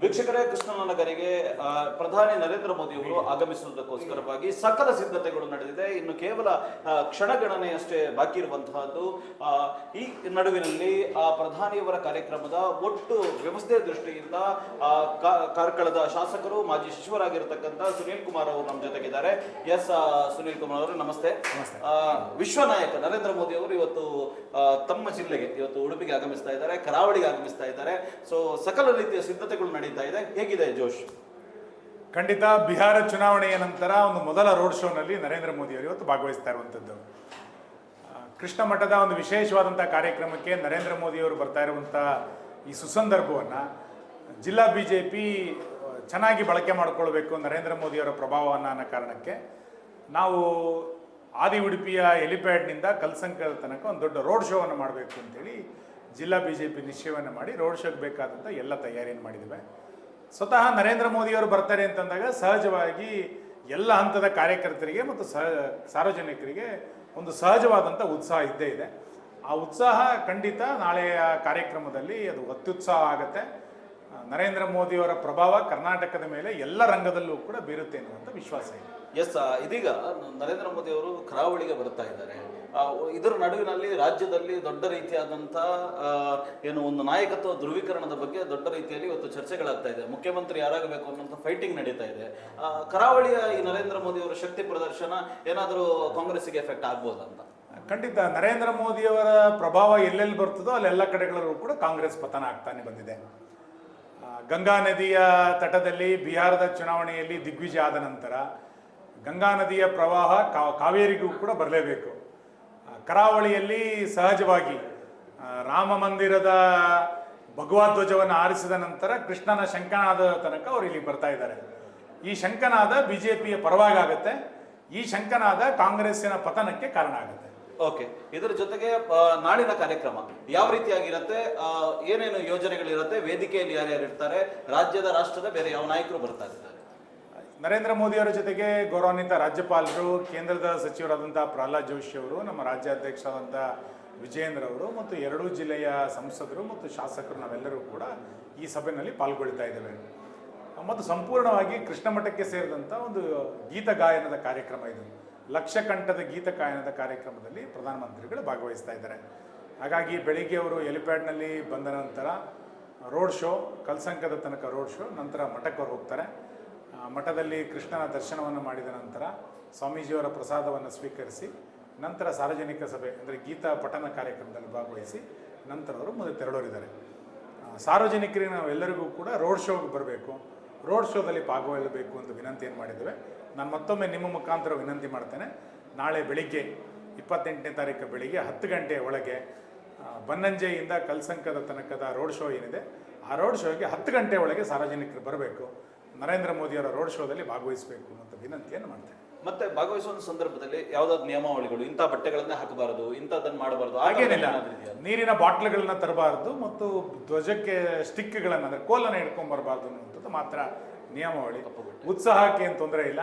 ವೀಕ್ಷಕರೇ ಕೃಷ್ಣನ ನಗರಿಗೆ ಪ್ರಧಾನಿ ನರೇಂದ್ರ ಮೋದಿ ಅವರು ಆಗಮಿಸುವುದಕ್ಕೋಸ್ಕರವಾಗಿ ಸಕಲ ಸಿದ್ಧತೆಗಳು ನಡೆದಿದೆ. ಇನ್ನು ಕೇವಲ ಕ್ಷಣಗಣನೆಯಷ್ಟೇ ಬಾಕಿ ಇರುವಂತಹದ್ದು. ಈ ನಡುವಿನಲ್ಲಿ ಆ ಪ್ರಧಾನಿಯವರ ಕಾರ್ಯಕ್ರಮದ ಒಟ್ಟು ವ್ಯವಸ್ಥೆ ದೃಷ್ಟಿಯಿಂದ ಕಾರ್ಕಳದ ಶಾಸಕರು ಮಾಜಿ ಸಚಿವರಾಗಿರ್ತಕ್ಕಂಥ ಸುನೀಲ್ ಕುಮಾರ್ ಅವರು ನಮ್ಮ ಜೊತೆಗಿದ್ದಾರೆ. ಎಸ್ ಸುನೀಲ್ ಕುಮಾರ್ ಅವರು ನಮಸ್ತೆ. ವಿಶ್ವ ನಾಯಕ ನರೇಂದ್ರ ಮೋದಿ ಅವರು ಇವತ್ತು ತಮ್ಮ ಜಿಲ್ಲೆಗೆ ಇವತ್ತು ಉಡುಪಿಗೆ ಆಗಮಿಸ್ತಾ ಇದ್ದಾರೆ ಕರಾವಳಿಗೆ ಆಗಮಿಸ್ತಾ ಇದ್ದಾರೆ. ಸೊ ಸಕಲ ರೀತಿಯ ಸಿದ್ಧತೆಗಳು ನಡೀತಾ ಇದೆ. ಹೇಗಿದೆ ಜೋಶ್? ಖಂಡಿತ ಬಿಹಾರ ಚುನಾವಣೆಯ ನಂತರ ಒಂದು ಮೊದಲ ರೋಡ್ ಶೋನಲ್ಲಿ ನರೇಂದ್ರ ಮೋದಿ ಅವರು ಇವತ್ತು ಭಾಗವಹಿಸ್ತಾ ಇರುವಂಥದ್ದು. ಕೃಷ್ಣ ಮಠದ ಒಂದು ವಿಶೇಷವಾದಂಥ ಕಾರ್ಯಕ್ರಮಕ್ಕೆ ನರೇಂದ್ರ ಮೋದಿ ಅವರು ಬರ್ತಾ ಇರುವಂಥ ಈ ಸುಸಂದರ್ಭವನ್ನು ಜಿಲ್ಲಾ ಬಿ ಜೆ ಪಿ ಚೆನ್ನಾಗಿ ಬಳಕೆ ಮಾಡಿಕೊಳ್ಬೇಕು ನರೇಂದ್ರ ಮೋದಿಯವರ ಪ್ರಭಾವವನ್ನು ಅನ್ನೋ ಕಾರಣಕ್ಕೆ ನಾವು ಆದಿ ಉಡುಪಿಯ ಎಲಿಪ್ಯಾಡ್ನಿಂದ ಕಲ್ಸಂಕದ ತನಕ ಒಂದು ದೊಡ್ಡ ರೋಡ್ ಶೋವನ್ನು ಮಾಡಬೇಕು ಅಂತೇಳಿ ಜಿಲ್ಲಾ ಬಿ ಜೆ ಪಿ ನಿಶ್ಚಯವನ್ನು ಮಾಡಿ ರೋಡ್ ಶೋಗೆ ಬೇಕಾದಂಥ ಎಲ್ಲ ತಯಾರಿಯನ್ನು ಮಾಡಿದ್ದೇವೆ. ಸ್ವತಃ ನರೇಂದ್ರ ಮೋದಿಯವರು ಬರ್ತಾರೆ ಅಂತಂದಾಗ ಸಹಜವಾಗಿ ಎಲ್ಲ ಹಂತದ ಕಾರ್ಯಕರ್ತರಿಗೆ ಮತ್ತು ಸಹ ಸಾರ್ವಜನಿಕರಿಗೆ ಒಂದು ಸಹಜವಾದಂಥ ಉತ್ಸಾಹ ಇದ್ದೇ ಇದೆ. ಆ ಉತ್ಸಾಹ ಖಂಡಿತ ನಾಳೆಯ ಕಾರ್ಯಕ್ರಮದಲ್ಲಿ ಅದು ಅತ್ಯುತ್ಸಾಹ ಆಗುತ್ತೆ. ನರೇಂದ್ರ ಮೋದಿಯವರ ಪ್ರಭಾವ ಕರ್ನಾಟಕದ ಮೇಲೆ ಎಲ್ಲ ರಂಗದಲ್ಲೂ ಕೂಡ ಬೀರುತ್ತೆ ಅನ್ನುವಂಥ ವಿಶ್ವಾಸ ಇದೆ. ಎಸ್ ಇದೀಗ ನರೇಂದ್ರ ಮೋದಿಯವರು ಕರಾವಳಿಗೆ ಬರ್ತಾ ಇದ್ದಾರೆ. ಇದರ ನಡುವಿನಲ್ಲಿ ರಾಜ್ಯದಲ್ಲಿ ದೊಡ್ಡ ರೀತಿಯಾದಂಥ ಏನು ಒಂದು ನಾಯಕತ್ವ ಧ್ರುವೀಕರಣದ ಬಗ್ಗೆ ದೊಡ್ಡ ರೀತಿಯಲ್ಲಿ ಇವತ್ತು ಚರ್ಚೆಗಳಾಗ್ತಾ ಇದೆ. ಮುಖ್ಯಮಂತ್ರಿ ಯಾರಾಗಬೇಕು ಅನ್ನೋಂಥ ಫೈಟಿಂಗ್ ನಡೀತಾ ಇದೆ. ಕರಾವಳಿಯ ಈ ನರೇಂದ್ರ ಮೋದಿ ಅವರ ಶಕ್ತಿ ಪ್ರದರ್ಶನ ಏನಾದರೂ ಕಾಂಗ್ರೆಸ್ಗೆ ಎಫೆಕ್ಟ್ ಆಗ್ಬೋದಂತ ಖಂಡಿತ. ನರೇಂದ್ರ ಮೋದಿಯವರ ಪ್ರಭಾವ ಎಲ್ಲೆಲ್ಲಿ ಬರ್ತದೋ ಅಲ್ಲೆಲ್ಲ ಕಡೆಗಳಲ್ಲೂ ಕೂಡ ಕಾಂಗ್ರೆಸ್ ಪತನ ಆಗ್ತಾನೆ ಬಂದಿದೆ. ಗಂಗಾ ನದಿಯ ತಟದಲ್ಲಿ ಬಿಹಾರದ ಚುನಾವಣೆಯಲ್ಲಿ ದಿಗ್ವಿಜಯ ಆದ ನಂತರ ಗಂಗಾ ನದಿಯ ಪ್ರವಾಹ ಕಾವೇರಿಗೂ ಕೂಡ ಬರಲೇಬೇಕು. ಕರಾವಳಿಯಲ್ಲಿ ಸಹಜವಾಗಿ ರಾಮ ಮಂದಿರದ ಭಗವಧ್ವಜವನ್ನು ಆರಿಸಿದ ನಂತರ ಕೃಷ್ಣನ ಶಂಕನಾದ ತನಕ ಅವರು ಇಲ್ಲಿ ಬರ್ತಾ ಇದ್ದಾರೆ. ಈ ಶಂಕನಾದ ಬಿ ಜೆ ಪಿಯ ಪರವಾಗುತ್ತೆ ಈ ಶಂಕನಾದ ಕಾಂಗ್ರೆಸ್ಸಿನ ಪತನಕ್ಕೆ ಕಾರಣ ಆಗುತ್ತೆ. ಓಕೆ, ಇದರ ಜೊತೆಗೆ ನಾಳಿನ ಕಾರ್ಯಕ್ರಮ ಯಾವ ರೀತಿಯಾಗಿರುತ್ತೆ? ಏನೇನು ಯೋಜನೆಗಳಿರುತ್ತೆ? ವೇದಿಕೆಯಲ್ಲಿ ಯಾರ್ಯಾರು ಇರ್ತಾರೆ? ರಾಜ್ಯದ, ರಾಷ್ಟ್ರದ ಬೇರೆ ಯಾವ ನಾಯಕರು ಬರ್ತಾ ಇದ್ದಾರೆ ನರೇಂದ್ರ ಮೋದಿಯವರ ಜೊತೆಗೆ ಗೌರವಾನ್ವಿತ ರಾಜ್ಯಪಾಲರು, ಕೇಂದ್ರದ ಸಚಿವರಾದಂಥ ಪ್ರಹ್ಲಾದ್ ಜೋಶಿ ಅವರು, ನಮ್ಮ ರಾಜ್ಯಾಧ್ಯಕ್ಷರಾದಂಥ ವಿಜಯೇಂದ್ರ ಅವರು ಮತ್ತು ಎರಡೂ ಜಿಲ್ಲೆಯ ಸಂಸದರು ಮತ್ತು ಶಾಸಕರು ನಾವೆಲ್ಲರೂ ಕೂಡ ಈ ಸಭೆಯಲ್ಲಿ ಪಾಲ್ಗೊಳ್ತಾ ಇದ್ದೇವೆ. ಮತ್ತು ಸಂಪೂರ್ಣವಾಗಿ ಕೃಷ್ಣ ಮಠಕ್ಕೆ ಸೇರಿದಂಥ ಒಂದು ಗೀತ ಗಾಯನದ ಕಾರ್ಯಕ್ರಮ ಇದು. ಲಕ್ಷಕಂಠದ ಗೀತ ಗಾಯನದ ಕಾರ್ಯಕ್ರಮದಲ್ಲಿ ಪ್ರಧಾನಮಂತ್ರಿಗಳು ಭಾಗವಹಿಸ್ತಾ ಇದ್ದಾರೆ. ಹಾಗಾಗಿ ಬೆಳಿಗ್ಗೆ ಅವರು ಎಲಿಪ್ಯಾಡ್ನಲ್ಲಿ ಬಂದ ನಂತರ ರೋಡ್ ಶೋ, ಕಲ್ಸಂಕದ ತನಕ ರೋಡ್ ಶೋ, ನಂತರ ಮಠಕ್ಕೆ ಹೋಗ್ತಾರೆ. ಮಠದಲ್ಲಿ ಕೃಷ್ಣನ ದರ್ಶನವನ್ನು ಮಾಡಿದ ನಂತರ ಸ್ವಾಮೀಜಿಯವರ ಪ್ರಸಾದವನ್ನು ಸ್ವೀಕರಿಸಿ ನಂತರ ಸಾರ್ವಜನಿಕ ಸಭೆ, ಅಂದರೆ ಗೀತಾ ಪಠನ ಕಾರ್ಯಕ್ರಮದಲ್ಲಿ ಭಾಗವಹಿಸಿ ನಂತರ ಅವರು ಮುಂದೆ ತೆರಳೋರಿದ್ದಾರೆ. ಸಾರ್ವಜನಿಕರಿಗೆ ನಾವೆಲ್ಲರಿಗೂ ಕೂಡ ರೋಡ್ ಶೋಗೆ ಬರಬೇಕು. ರೋಡ್ ಶೋದಲ್ಲಿ ಭಾಗವಹಿಸಬೇಕು ಅಂತ ವಿನಂತಿಯನ್ನು ಮಾಡಿದ್ದೇವೆ. ನಾನು ಮತ್ತೊಮ್ಮೆ ನಿಮ್ಮ ಮುಖಾಂತರ ವಿನಂತಿ ಮಾಡ್ತೇನೆ. ನಾಳೆ ಬೆಳಿಗ್ಗೆ ಇಪ್ಪತ್ತೆಂಟನೇ ತಾರೀಕು ಬೆಳಿಗ್ಗೆ ಹತ್ತು ಗಂಟೆಯ ಒಳಗೆ ಬನ್ನಂಜೆಯಿಂದ ಕಲ್ಸಂಕದ ತನಕದ ರೋಡ್ ಶೋ ಏನಿದೆ, ಆ ರೋಡ್ ಶೋಗೆ ಹತ್ತು ಗಂಟೆ ಒಳಗೆ ಸಾರ್ವಜನಿಕರು ಬರಬೇಕು. ನರೇಂದ್ರ ಮೋದಿಯವರ ರೋಡ್ ಶೋದಲ್ಲಿ ಭಾಗವಹಿಸಬೇಕು ಅಂತ ವಿನಂತಿಯನ್ನು ಮಾಡ್ತೇನೆ. ಮತ್ತೆ ಭಾಗವಹಿಸುವ ಸಂದರ್ಭದಲ್ಲಿ ಯಾವ್ದಾದ್ರು ನಿಯಮಾವಳಿಗಳು ಇಂಥ ಬಟ್ಟೆಗಳನ್ನ ಹಾಕಬಾರದು ಇಂಥದ್ದನ್ನು ಮಾಡಬಾರದು ಹಾಗೇನಿಲ್ಲ. ನೀರಿನ ಬಾಟ್ಲ್ಗಳನ್ನ ತರಬಾರದು ಮತ್ತು ಧ್ವಜಕ್ಕೆ ಸ್ಟಿಕ್ಗಳನ್ನು ಅಂದರೆ ಕೋಲನ್ನು ಹಿಡ್ಕೊಂಬರಬಾರ್ದು ಅನ್ನುವಂಥದ್ದು ಮಾತ್ರ ನಿಯಮಾವಳಿ. ಉತ್ಸಾಹಕ್ಕೆ ಏನು ತೊಂದರೆ ಇಲ್ಲ.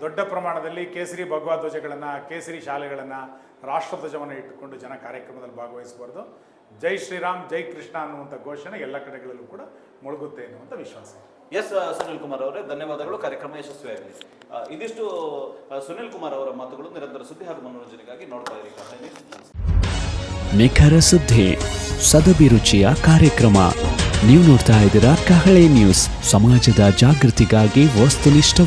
ದೊಡ್ಡ ಪ್ರಮಾಣದಲ್ಲಿ ಕೇಸರಿ ಭಗವಾ ಧ್ವಜಗಳನ್ನು ಕೇಸರಿ ಶಾಲೆಗಳನ್ನು ರಾಷ್ಟ್ರಧ್ವಜವನ್ನು ಇಟ್ಟುಕೊಂಡು ಜನ ಕಾರ್ಯಕ್ರಮದಲ್ಲಿ ಭಾಗವಹಿಸಬಾರ್ದು. ಜೈ ಶ್ರೀರಾಮ್ ಜೈ ಕೃಷ್ಣ ಅನ್ನುವಂಥ ಘೋಷಣೆ ಎಲ್ಲ ಕಡೆಗಳಲ್ಲೂ ಕೂಡ ಮುಳುಗುತ್ತೆ ಅನ್ನುವಂಥ ವಿಶ್ವಾಸ ಇದೆ. ಎಸ್ ಸುನಿಲ್ ಕುಮಾರ್ ಅವರೇ, ಧನ್ಯವಾದಗಳು, ಕಾರ್ಯಕ್ರಮ ಯಶಸ್ವಿಯಾಗಲಿ. ಇದಿಷ್ಟು ಸುನಿಲ್ ಕುಮಾರ್ ಅವರ ಮಾತುಗಳು ನಿರಂತರ ಸುದ್ದಿ ಹಾಗೂ ಮನೋರಂಜನೆಗಾಗಿ ನೋಡ್ತಾ ಇರಿ. ನಿಖರ ಸುದ್ದಿ ಸದಭಿರುಚಿಯ ಕಾರ್ಯಕ್ರಮ. ನೀವು ನೋಡ್ತಾ ಇದ್ದೀರಾ ಕಹಳೆ ನ್ಯೂಸ್. ಸಮಾಜದ ಜಾಗೃತಿಗಾಗಿ ವಸ್ತುನಿಷ್ಠ